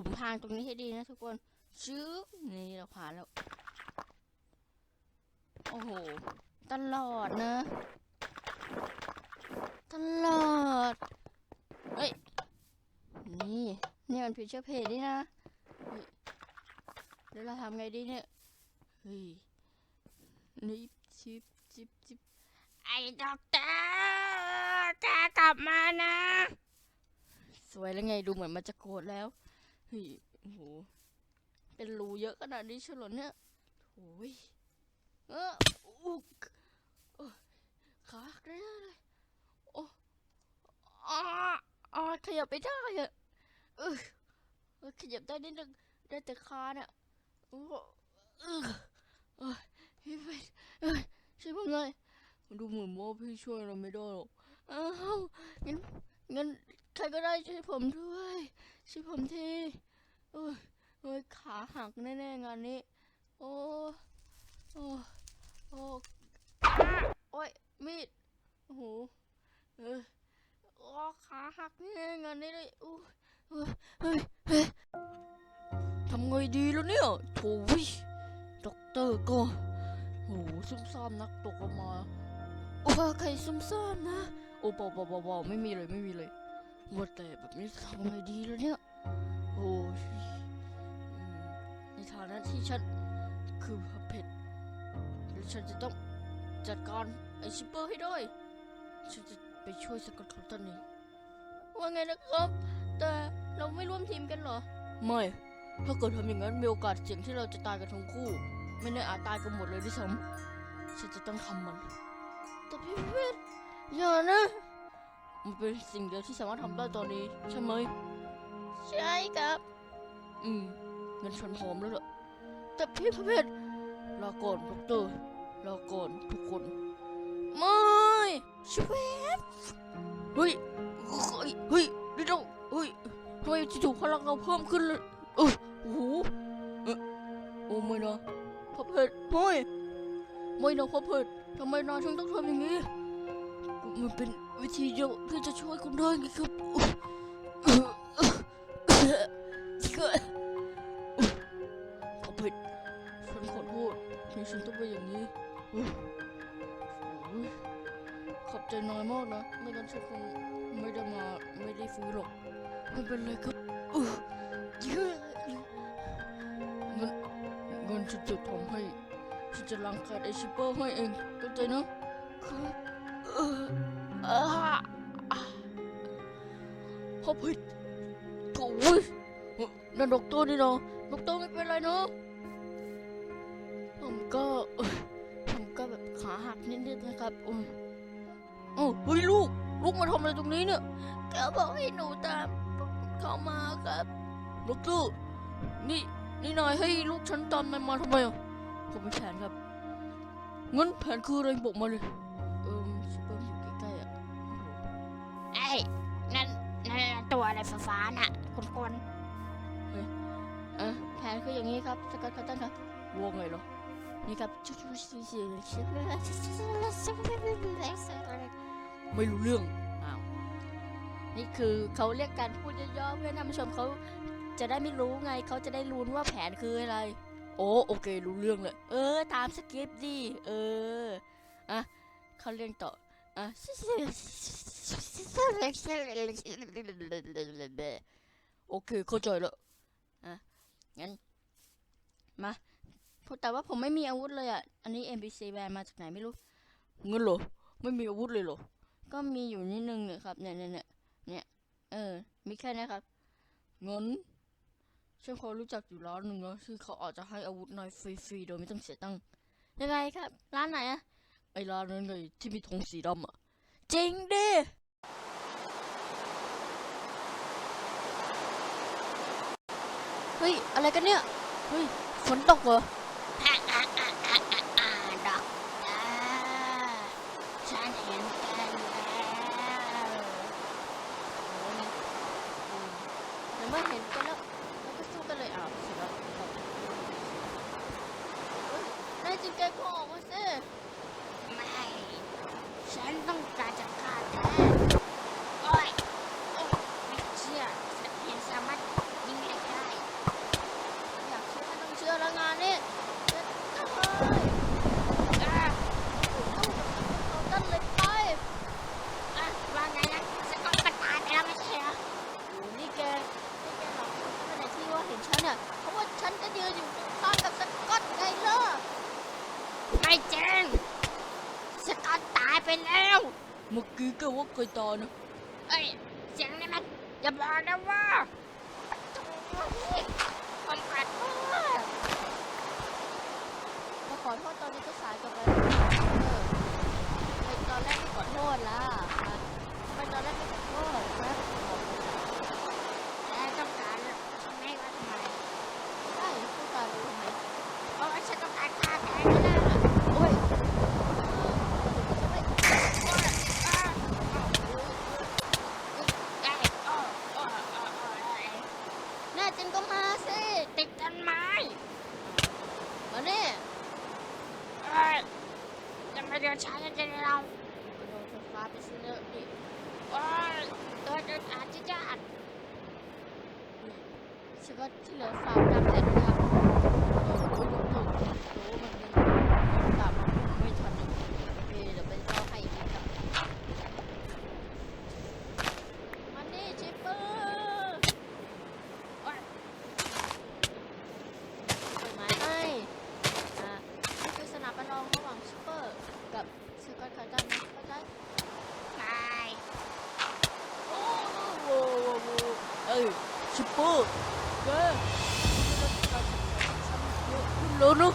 ลุมพรางตรงนี้ให้ดีนะทุกคนชึบนี่เราผ่านแล้ว โอ้โห ตลอดนะ ตลอด เฮ้ย นี่ นี่มันพิเชอร์เพจนี่นะเฮ้ยเดี๋ยวเราทำไงดีเนี่ย เฮ้ย นี่ชิบชิบชิบไอ้ด็อกเตอร์แกกลับมานะ สวยแล้วไงดูเหมือนมันจะโกรธแล้ว เฮ้ยโอ้โห เป็นรูเยอะขนาดนี้เชียวเหรอเนี่ยโอ้ยเอออุกโอ้ยขาหักได้เลยโอ้อาอาขยับไม่ได้อะเออเออขยับได้นิดนึงได้แต่ขาเนี่ยโอ้เออเออพี่ไปเออช่วยผมหน่อยดูเหมือนว่าพี่ช่วยเราไม่ได้หรอกอ้าวงั้นงั้นใครก็ได้ช่วยผมด้วย ช่วยผมทีเออเออขาหักแน่ๆงานนี้ โอ้โอ้โอ้อ้าโอ้ยมีดโอ้โหเออโอ้ขาหักแนี่งานนี้เลยอู้เฮ้ยเฮ้ยเฮ้ยทำไงดีแล้วเนี่ยโถว้ยด็อกเตอร์ก็โอ้โหซุ่มซ่ามนักตกออกมาโอ้ใครซุ่มซ่ามนะ โอ้เบาเบาเบาเบาไม่มีเลยไม่มีเลย ว่าแต่แบบนี้ทำไงดีแล้วเนี่ย โอ้ยในฐานะที่ฉันคือพระเพชรแล้วฉันจะต้องจัดการไอชิปเปอร์ให้ด้วย ฉันจะไปช่วยสกัดเขาตอนนี้ ว่าไงนะครับ แต่เราไม่ร่วมทีมกันเหรอ ไม่ ถ้าเกิดทำอย่างนั้นมีโอกาสเสี่ยงที่เราจะตายกันทั้งคู่ ไม่แน่อาจตายกันหมดเลยด้วยซ้ำฉันจะต้องทำมัน แต่พี่เพชรอย่านะ มันเป็นสิ่งเดียวที่สามารถทำได้ตอนนี้ ใช่ไหม ใช่ครับ อืมงั้นฉันพร้อมแล้วล่ะแต่พี่พระเพชรลาก่อนด็อกเตอร์ลาก่อนทุกคน ไม่ชเวฟเฮ้ย เฮ้ยเฮ้ยนี่เราเฮ้ยทำไมจู่ๆพลังเราเพิ่มขึ้นเลยเออโอ้โหเอ๊ะโอ้ไม่นะพระเพชรไม่ไม่นะพระเพชรทำไมนายถึงต้องทำอย่างนี้ มันเป็นวิธีเดียวที่จะช่วยคุณได้ไงครับเออเออเออเออพระเพชรฉันขอโทษที่ฉันต้องไปอย่างนี้ขอบใจน้อยมากนะ ไม่งั้นฉันคงไม่ได้มาไม่ได้ฟื้นหรอกไม่เป็นไรครับเงั้นงั้นฉันจะทำให้ฉันจะล้างขาดไอชิปเปอร์ให้เองเข้าใจนะครับ เอออ่าพ่อผิดโถ่นั่นดอกตอร์นี่เนาะดอกตอร์ไม่เป็นไรเนาะผมก็ผมก็แบบขาหักนิดๆนะครับอืมโอ้เฮ้ยลูก ลูกมาทำอะไรตรงนี้เนี่ยเขาบอกให้หนูตามเขามาครับลูกตอร์นี่นี่นายให้ลูกฉันตามนายมาทำไมอะผมมีแผนครับงั้นแผนคืออะไรบอกมาเลย ตัวอะไรฟ้าๆน่ะคนคนอะแผนคืออย่างนี้ครับสกัดคัตตันครับวงไงเหรอนี่ครับไม่รู้เรื่องอ้าวนี่คือเขาเรียกการพูดย่อๆเพื่อท่านผู้ชมเขาจะได้ไม่รู้ไงเขาจะได้รู้ว่าแผนคืออะไร โอ้โอเค รู้เรื่องเลย เออ ตามสคริปต์ดิเอออะเขาเรียงต่ออะ โอเคเข้าใจแล้วอะงั้น มาแต่ว่าผมไม่มีอาวุธเลยอะ อันนี้ NPC แบนมาจากไหนไม่รู้ เงินเหรอ ไม่มีอาวุธเลยเหรอ ก็มีอยู่นิดนึงเนี่ยครับ เนี่ยเนี่ยเนี่ยเนี่ย เออ มีแค่นี้ครับ เงินฉันพอรู้จักอยู่ร้านหนึ่งนะที่เขาอาจจะให้อาวุธนายฟรีๆโดยไม่ต้องเสียตังค์ยังไงครับ ร้านไหนอะไอร้านนั้นเลยที่มีธงสีดำอะจริงดิ เฮ้ย อะไรกันเนี่ย เฮ้ย ฝนตกเหรออ่าอ่าอ่าอ่าอ่าอ่าด็อกอ่าฉันเห็นแกันแล้วในเมื่อเห็นกันแล้วเราก็สู้กันเลยอ้าวเสร็จแล้วเฮ้ยนายจิงแกก็ออกมาสิไม่ ฉันต้องการจะ เมื่อกี้แกว่าใครตานะเอ้ย เสียงนี่มันอย่าบอกนะว่าผมาขอโทษตอนนี้ก็สายกับแล้ เดี๋ยนช้าจะเจอเราระโดดไฟฟ้าไปซื้อนี่โอ้ยตัวนเดินอาจจะจัดฉันก็ที่เหลือสามจำเสร็จแล้ว 그, 그, 룰 루.